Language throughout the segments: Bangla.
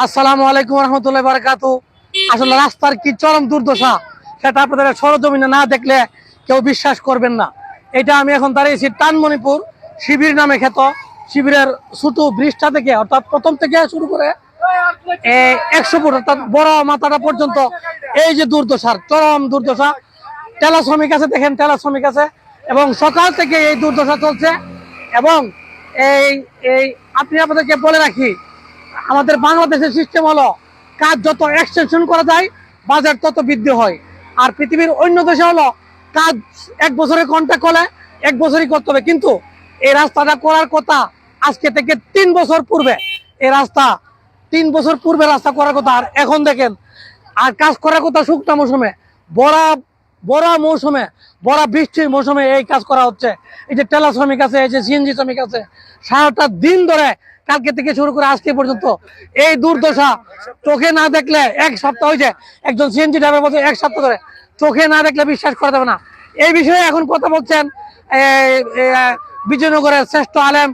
আসসালামু আলাইকুম রহমতুল্লাহ বারকাতু। আসলে রাস্তার কি চরম দুর্দশা, সেটা আপনাদের সরজমিনে না দেখলে কেউ বিশ্বাস করবেন না। এটা আমি এখন দাঁড়িয়েছি টানমণিপুর শিবির নামে খ্যাত। শিবিরের ছোট ব্রিজটা থেকে অর্থাৎ প্রথম থেকে শুরু করে একশো ফুট, অর্থাৎ বড় মাথাটা পর্যন্ত এই যে দুর্দশার, চরম দুর্দশা। টেলা শ্রমিক আছে, দেখেন টেলা শ্রমিক আছে। এবং সকাল থেকে এই দুর্দশা চলছে। এবং এই এই, আপনি আপনাদেরকে বলে রাখি আমাদের বাংলাদেশের সিস্টেম হলো, কাজ যত এক্সটেনশন করা যায়, বাজার তত বৃদ্ধি হয়। আর পৃথিবীর অন্য দেশে হলো, কাজ এক বছরে কন্ট্যাক্ট হলে এক বছরই করতে হবে। কিন্তু এই রাস্তাটা করার কথা আজকে থেকে তিন বছর পূর্বে এই রাস্তা তিন বছর পূর্বে রাস্তা করার কথা। আর এখন দেখেন, আর কাজ করার কথা শুকনা মৌসুমে বড়া বড়া মৌসুমে, বড়া বৃষ্টির মৌসুমে এই কাজ করা হচ্ছে। এই যে টেলা শ্রমিক আছে, এই যে সিএনজি শ্রমিক আছে, সারাটা দিন ধরে কালকে থেকে শুরু করে আজকে পর্যন্ত এই দুর্দশা চোখে না দেখলে এক সপ্তাহ হয়েছে একজন সিএনজি ড্রাইভার বলছে, এক সপ্তাহ ধরে চোখে না দেখলে বিশ্বাস করা যাবে না। এই বিষয়ে এখন কথা বলছেন বিজয়নগরের শ্রেষ্ঠ আলেম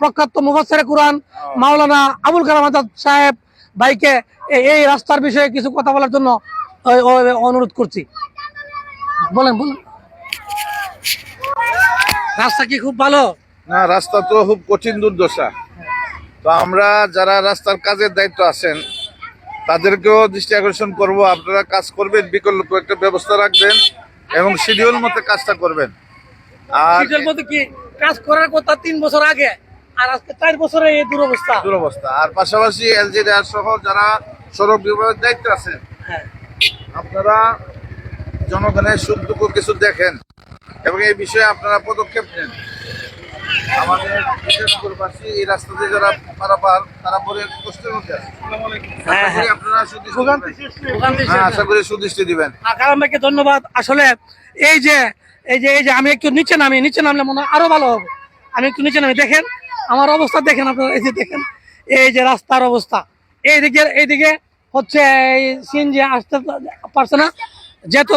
প্রখ্যাত মুফাসের কোরআন মাওলানা আবুল কালাম আজাদ সাহেব ভাইকে এই- রাস্তার বিষয়ে কিছু কথা বলার জন্য অনুরোধ করছি। বলেন বলেন। রাস্তা কি খুব ভালো? না রাস্তা তো খুব কঠিন দুর্দশা। তো আমরা যারা রাস্তার কাজের দায়িত্ব আছেন তাদেরকেও দৃষ্টি আকর্ষণ করব। আপনারা কাজ করবেন বিকল্প একটা ব্যবস্থা রাখবেন এবং শিডিউল মতো কাজটা করবেন। আর শীতের মধ্যে কি কাজ করার কথা তিন বছর আগে আর আজকে চার বছরে এই দুরবস্থা? দুরবস্থা। আর পাশাপাশি এলজিডিআর সহ যারা সড়ক বিভাগের দায়িত্ব আছেন হ্যাঁ। আপনারা জনগণের সুখ দুঃখ কিছু দেখেন এবং এই বিষয়ে আপনারা পদক্ষেপ নেন। আমাদের বিশেষ করে পাশে এই রাস্তাতে যারা পারাপার তারা পরে কষ্টের মধ্যে আছে। হ্যাঁ, আপনারা হ্যাঁ আশা করি সুদৃষ্টি দিবেন। আকারাম ভাইকে ধন্যবাদ। আসলে এই যে এই যে এই যে আমি একটু নিচে নামি নিচে নামলে মনে হয় আরও ভালো হবে। আমি একটু নিচে নামি দেখেন আমার অবস্থা দেখেন আপনারা এই যে দেখেন এই যে রাস্তার অবস্থা। এইদিকে এইদিকে হচ্ছে এই সিএনজি আসতে পারছে না। যেহেতু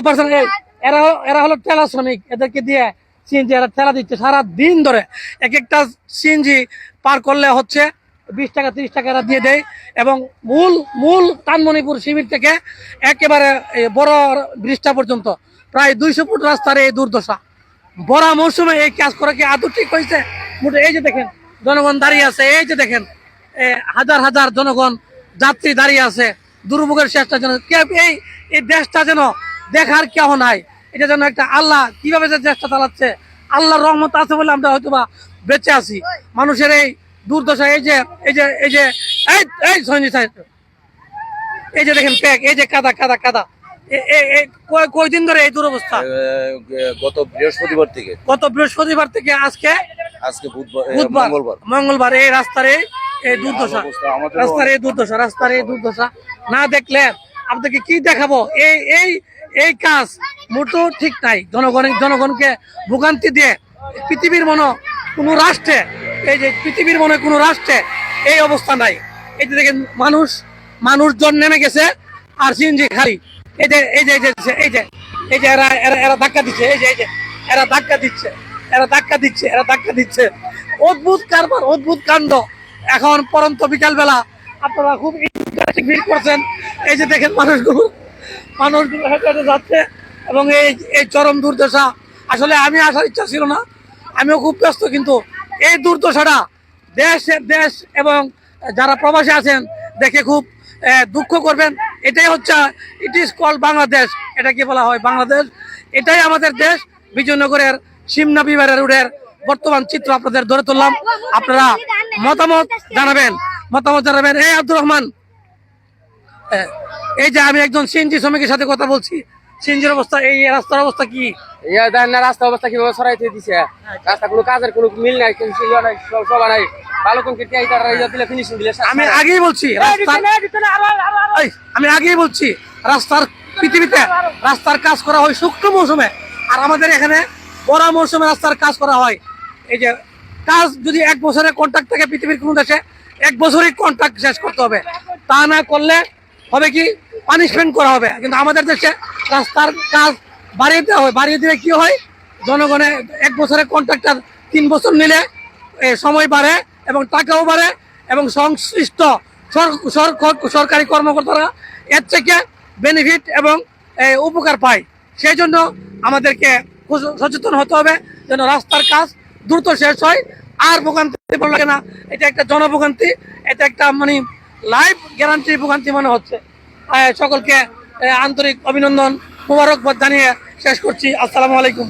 এরা এরা হলো ঠেলা শ্রমিক। এদেরকে দিয়ে সিএনজি এরা ঠেলা দিচ্ছে সারা দিন ধরে। এক একটা সিএনজি পার করলে হচ্ছে বিশ টাকা, তিরিশ টাকা এরা দিয়ে দেয়। এবং মূল মূল কানমণিপুর শিবির থেকে একেবারে বড় ব্রিজটা পর্যন্ত প্রায় দুইশো ফুট রাস্তার এই দুর্দশা। বড় মৌসুমে এই কাজ করা কি আদৌ ঠিক হয়েছে? মোটে এই যে দেখেন, জনগণ দাঁড়িয়ে আছে। এই যে দেখেন হাজার হাজার জনগণ, যাত্রী দাঁড়িয়ে আছে। দুর্ভোগের শেষটা যেন এই এই দেশটা যেন দেখার কেউ নাই। এটা যেন একটা আল্লাহ কীভাবে যে দেশটা চালাচ্ছে আল্লাহর রহমত আছে বলে আমরা হয়তো বা বেঁচে আছি। মানুষের এই দুর্দশা এই যে এই যে এই যে এই এই সাহেব। এই যে দেখেন প্যাক এই যে কাদা কাদা কাদা। এ- এ- এ কয়- কয়দিন ধরে এই দুরবস্থা? গত বৃহস্পতিবার থেকে। গত বৃহস্পতিবার থেকে আজকে? আজকে বুধবার মঙ্গলবার। মঙ্গলবার এই রাস্তার এই এই দুর্দশা। রাস্তার এই দুর্দশা রাস্তার এই দুর্দশা। না দেখলে আপনাকে কি দেখাবো? এই এই এই কাজ মোটেও ঠিক নাই। জনগণের জনগণকে ভোগান্তি দিয়ে পৃথিবীর মনে কোনো রাষ্ট্রে, এই যে পৃথিবীর মনে কোনো রাষ্ট্রে এই অবস্থা নাই। এই যে দেখেন মানুষ, মানুষজন নেমে গেছে আর সিএনজি খালি। এই যে এই যে এই যে এই যে এই যে এরা এরা এরা ধাক্কা দিচ্ছে। এই যে এই যে এরা ধাক্কা দিচ্ছে। এরা ধাক্কা দিচ্ছে। এরা ধাক্কা দিচ্ছে। অদ্ভুত কারবার, অদ্ভুত কাণ্ড। এখন পরন্ত বিকালবেলা আপনারা খুব ইন্টারেস্টিং ফিল করছেন। এই যে দেখেন মানুষগুলো মানুষগুলো হেঁটে হেঁটে যাচ্ছে এবং এই এই চরম দুর্দশা। আসলে আমি আসার ইচ্ছা ছিল না, আমিও খুব ব্যস্ত, কিন্তু এই দুর্দশাটা দেশ দেশ এবং যারা প্রবাসী আছেন, দেখে খুব দুঃখ করবেন। এটাই হচ্ছে ইট ইজ কল বাংলাদেশ, এটাকে বলা হয় বাংলাদেশ। এটাই আমাদের দেশ, বিজয়নগরের সিমনা বিবারের রোডের বর্তমান চিত্র আপনাদের ধরে তুললাম। আপনারা মতামত জানাবেন মতামত জানাবেন। এই আব্দুর রহমান এই যে আমি একজন সিএনজি শ্রমিকের সাথে কথা বলছি সিএনজির অবস্থা এই রাস্তার অবস্থা কি? দেখেন না রাস্তা অবস্থা কীভাবে সরাইতে দিছে? রাস্তা কোনো কাজের কোনো মিল নাই ইয়া নাই ভালো কোন দিলে ফিনিশিং দিলে আমি আগেই বলছি রাস্তার আমি আগেই বলছি রাস্তার পৃথিবীতে রাস্তার কাজ করা হয় শুক্র মৌসুমে। আর আমাদের এখানে বড় মৌসুমে রাস্তার কাজ করা হয়। এই যে কাজ যদি এক বছরের কন্ট্রাক্ট থাকে পৃথিবীর কোনো দেশে এক বছরই কন্ট্রাক্ট শেষ করতে হবে। তা না করলে হবে কি? পানিশমেন্ট করা হবে। কিন্তু আমাদের দেশে রাস্তার কাজ বাড়িয়ে দেওয়া হয়। বাড়িয়ে দিলে কি হয়? জনগণের এক বছরের কন্ট্রাক্টার তিন বছর নিলে সময় বাড়ে এবং টাকাও বাড়ে এবং সংশ্লিষ্ট সর- সর- সরকারি কর্মকর্তারা এর থেকে বেনিফিট এবং উপকার পায়। সেই জন্য আমাদেরকে সচেতন হতে হবে যেন রাস্তার কাজ দ্রুত শেষ হয়। আর ভোগান্তি লাগে না। এটা একটা জনভোগান্তি, এটা একটা মানে লাইফ গ্যারান্টি ভোগান্তি মনে হচ্ছে। সকলকে আন্তরিক অভিনন্দন মুবারকবাদ জানিয়ে শেষ করছি। আসসালামু আলাইকুম।